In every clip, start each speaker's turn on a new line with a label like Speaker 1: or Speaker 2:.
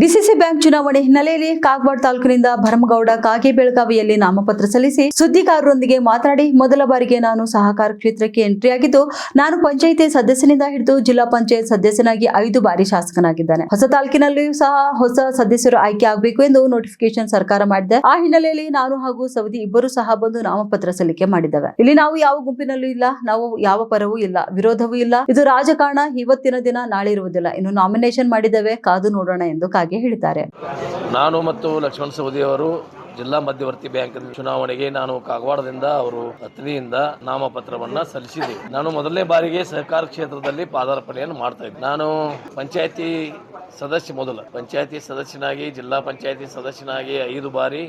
Speaker 1: DCC bank ಚುನಾವಣೆ ಹಿನ್ನೆಲೆಯಲ್ಲಿ ಕಾಗವಾಡ ತಾಲೂಕಿನಿಂದ ಭರಮಗೌಡ ಕಾಗೆ ಬೆಳಗಾವಿಯಲ್ಲಿ ನಾಮಪತ್ರ ಸಲ್ಲಿಸಿ ಸುದ್ದಿಗಾರರೊಂದಿಗೆ ಮಾತನಾಡಿ ಮೊದಲ ಬಾರಿಗೆ ನಾನು ಸಹಕಾರ ಕ್ಷೇತ್ರಕ್ಕೆ ಎಂಟ್ರಿ ಆಗಿದ್ದು, ನಾನು ಪಂಚಾಯಿತಿ ಸದಸ್ಯನಿಂದ ಹಿಡಿದು ಜಿಲ್ಲಾ ಪಂಚಾಯತ್ ಸದಸ್ಯನಾಗಿ ಐದು ಬಾರಿ ಶಾಸಕನಾಗಿದ್ದಾನೆ. ಹೊಸ ತಾಲೂಕಿನಲ್ಲಿಯೂ ಸಹ ಹೊಸ ಸದಸ್ಯರು ಆಯ್ಕೆ ಆಗಬೇಕು ಎಂದು ನೋಟಿಫಿಕೇಶನ್ ಸರ್ಕಾರ ಮಾಡಿದೆ. ಆ ಹಿನ್ನೆಲೆಯಲ್ಲಿ ನಾನು ಹಾಗೂ ಸವದಿ ಇಬ್ಬರು ಸಹ ಬಂದು ನಾಮಪತ್ರ ಸಲ್ಲಿಕೆ ಮಾಡಿದ್ದೇವೆ. ಇಲ್ಲಿ ನಾವು ಯಾವ ಗುಂಪಿನಲ್ಲೂ ಇಲ್ಲ, ನಾವು ಯಾವ ಪರವೂ ಇಲ್ಲ, ವಿರೋಧವೂ ಇಲ್ಲ. ಇದು ರಾಜಕಾರಣ. ಇವತ್ತಿನ ದಿನ ನಾಳೆ ಇರುವುದಿಲ್ಲ. ಇನ್ನು ನಾಮಿನೇಷನ್ ಮಾಡಿದ್ದೇವೆ. ಕಾದು ನೋಡೋಣ ಎಂದು ಕಾಗೆ ಹೇಳಿದ್ದಾರೆ.
Speaker 2: ನಾನು ಮತ್ತು ಲಕ್ಷ್ಮಣ ಸವದಿ ಅವರು ಜಿಲ್ಲಾ ಮಧ್ಯವರ್ತಿ ಬ್ಯಾಂಕ್ ಚುನಾವಣೆಗೆ ನಾನು ಕಾಗವಾಡದಿಂದ ಅವರು ಅತ್ನಿಯಿಂದ ನಾಮಪತ್ರವನ್ನ ಸಲ್ಲಿಸಿದೆ ನಾನು ಮೊದಲನೇ ಬಾರಿಗೆ ಸಹಕಾರ ಕ್ಷೇತ್ರದಲ್ಲಿ ಪಾದಾರ್ಪಣೆಯನ್ನು ಮಾಡ್ತಾ ಇದ್ದೆ. ನಾನು ಪಂಚಾಯತಿ ಸದಸ್ಯ ಮೊದಲ. ಪಂಚಾಯತಿ ಸದಸ್ಯನಾಗಿ, ಜಿಲ್ಲಾ ಪಂಚಾಯತಿ ಸದಸ್ಯನಾಗಿ ಐದು ಬಾರಿ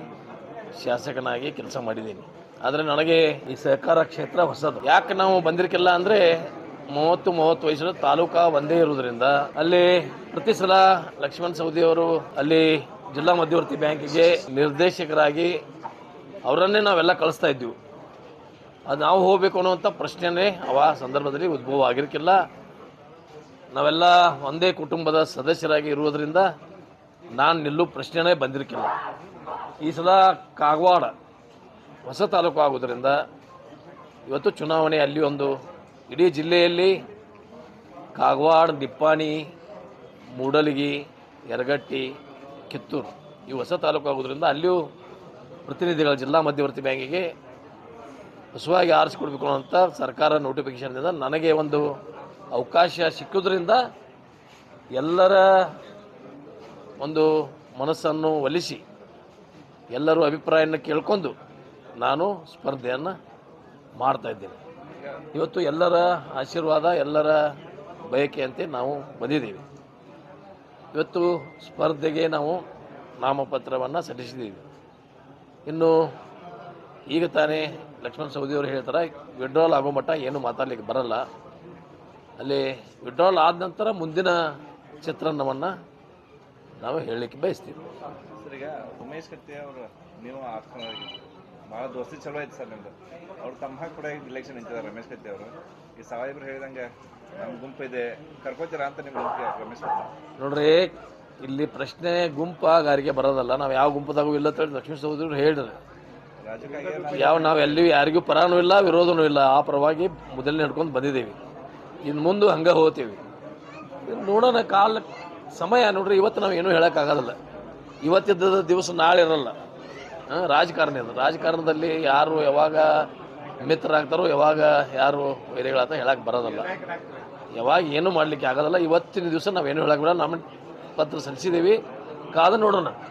Speaker 2: ಶಾಸಕನಾಗಿ ಕೆಲಸ ಮಾಡಿದ್ದೀನಿ. ಆದರೆ ನನಗೆ ಈ ಸಹಕಾರ ಕ್ಷೇತ್ರ ಹೊಸದು. ಯಾಕೆ ನಾವು ಬಂದಿರಕಿಲ್ಲ ಅಂದರೆ ಮೂವತ್ತು ಮೂವತ್ತು ವಯಸ್ಸಿನ ತಾಲೂಕಾ ಒಂದೇ ಇರುವುದರಿಂದ ಅಲ್ಲಿ ಪ್ರತಿ ಸಲ ಲಕ್ಷ್ಮಣ್ ಸವದಿ ಅವರು ಅಲ್ಲಿ ಜಿಲ್ಲಾ ಮಧ್ಯವರ್ತಿ ಬ್ಯಾಂಕಿಗೆ ನಿರ್ದೇಶಕರಾಗಿ ಅವರನ್ನೇ ನಾವೆಲ್ಲ ಕಳಿಸ್ತಾ ಇದ್ವಿ. ಅದು ನಾವು ಹೋಗಬೇಕು ಅನ್ನುವಂಥ ಪ್ರಶ್ನೆನೇ ಅವ ಸಂದರ್ಭದಲ್ಲಿ ಉದ್ಭವ ಆಗಿರಕ್ಕಿಲ್ಲ ನಾವೆಲ್ಲ ಒಂದೇ ಕುಟುಂಬದ ಸದಸ್ಯರಾಗಿ ಇರುವುದರಿಂದ ನಾನು ನಿಲ್ಲೋ ಪ್ರಶ್ನೆನೇ ಬಂದಿರಕ್ಕಿಲ್ಲ ಈ ಸಲ ಕಾಗವಾಡ ಹೊಸ ತಾಲೂಕು ಆಗೋದ್ರಿಂದ ಇವತ್ತು ಚುನಾವಣೆ ಅಲ್ಲಿ ಒಂದು ಇಡೀ ಜಿಲ್ಲೆಯಲ್ಲಿ ಕಾಗವಾಡ ನಿಪ್ಪಾಣಿ ಮೂಡಲಗಿ, ಯರಗಟ್ಟಿ, ಕಿತ್ತೂರು ಈ ಹೊಸ ತಾಲೂಕು ಆಗೋದ್ರಿಂದ ಅಲ್ಲಿಯೂ ಪ್ರತಿನಿಧಿಗಳು ಜಿಲ್ಲಾ ಮಧ್ಯವರ್ತಿ ಬ್ಯಾಂಕಿಗೆ ಹೊಸವಾಗಿ ಆರಿಸಿಕೊಡ್ಬೇಕು ಅಂತ ಸರ್ಕಾರ ನೋಟಿಫಿಕೇಶನ್ದಿಂದ ನನಗೆ ಒಂದು ಅವಕಾಶ ಸಿಕ್ಕೋದ್ರಿಂದ ಎಲ್ಲರ ಒಂದು ಮನಸ್ಸನ್ನು ಒಲಿಸಿ ಎಲ್ಲರೂ ಅಭಿಪ್ರಾಯನ ಕೇಳ್ಕೊಂಡು ನಾನು ಸ್ಪರ್ಧೆಯನ್ನು ಮಾಡ್ತಾ ಇದ್ದೇನೆ. ಇವತ್ತು ಎಲ್ಲರ ಆಶೀರ್ವಾದ, ಎಲ್ಲರ ಬಯಕೆಯಂತೆ ನಾವು ಬಂದಿದ್ದೀವಿ. ಇವತ್ತು ಸ್ಪರ್ಧೆಗೆ ನಾವು ನಾಮಪತ್ರವನ್ನು ಸಲ್ಲಿಸಿದ್ದೀವಿ. ಇನ್ನು ಈಗ ತಾನೇ ಲಕ್ಷ್ಮಣ್ ಸವದಿಯವರು ಹೇಳ್ತಾರೆ, ವಿಡ್ರಾಲ್ ಆಗೋ ಮಟ್ಟ ಏನು ಮಾತಾಡಲಿಕ್ಕೆ ಬರಲ್ಲ. ಅಲ್ಲಿ ವಿಡ್ರಾಲ್ ಆದ ನಂತರ ಮುಂದಿನ ಚಿತ್ರಣವನ್ನು ನಾವು ಹೇಳಲಿಕ್ಕೆ ಬಯಸ್ತೀವಿ.
Speaker 3: ಸರ್, ಈಗ ಕತ್ತಿ ಅವರು, ನೀವು ಭಾಳ ದೋಸ್ತಿ ಚಲೋ ಐತೆ ಸರ್ ನಿಮ್ದು. ಅವ್ರು ತಮ್ಮ ಕೂಡ ಈಗ ಇಲೆಕ್ಷನ್ ನಿಂತಿದ್ದಾರೆ ರಮೇಶ್ ಕತ್ತಿ ಅವರು. ಈ ಸಾಹೇಬ್ರು ಹೇಳಿದಂಗೆ ನಮ್ಮ ಗುಂಪು ಇದೆ. ಕರ್ಕೋತೀರಾ ಅಂತ ನಿಮ್ಮ ಗುಂಪಿಗೆ ರಮೇಶ್ ಕತ್ತಿ
Speaker 2: ನೋಡ್ರಿ ಇಲ್ಲಿ ಪ್ರಶ್ನೆ ಗುಂಪಾಗಾರಿಗೆ ಬರೋದಲ್ಲ ನಾವು ಯಾವ ಗುಂಪದಾಗೂ ಇಲ್ಲ ಅಂತ ಹೇಳಿ ಲಕ್ಷ್ಮೀ ಸಹೋದರರು ಹೇಳ್ರಿ
Speaker 3: ರಾಜಕೀಯ
Speaker 2: ಯಾವ ನಾವು ಎಲ್ಲಿ ಯಾರಿಗೂ ಪರಾನೂ ಇಲ್ಲ ವಿರೋಧನೂ ಇಲ್ಲ ಆ ಪರವಾಗಿ ಮೊದಲನೇ ನಡ್ಕೊಂಡು ಬಂದಿದ್ದೀವಿ. ಇನ್ನು ಮುಂದೆ ಹಂಗೆ ಹೋಗ್ತೀವಿ. ನೋಡೋಣ ಕಾಲ ಸಮಯ ನೋಡ್ರಿ ಇವತ್ತು ನಾವು ಏನೂ ಹೇಳೋಕ್ಕಾಗೋದಿಲ್ಲ ಇವತ್ತಿದ್ದ ದಿವಸ ನಾಳೆ ಇರಲ್ಲ ರಾಜಕಾರಣ ಇದು ರಾಜಕಾರಣದಲ್ಲಿ ಯಾರು ಯಾವಾಗ ಮಿತ್ರರಾಗ್ತಾರೋ, ಯಾವಾಗ ಯಾರು ವೈರಿಗಳಾತ ಹೇಳಕ್ಕೆ ಬರೋದಲ್ಲ. ಯಾವಾಗ ಏನೂ ಮಾಡಲಿಕ್ಕೆ ಆಗೋದಲ್ಲ ಇವತ್ತಿನ ದಿವಸ ನಾವೇನು ಹೇಳಕ್ಕೆ ಬಿಡೋಣ ನಮ್ಮ ಪತ್ರ ಸಲ್ಲಿಸಿದ್ದೀವಿ. ಕಾದು ನೋಡೋಣ.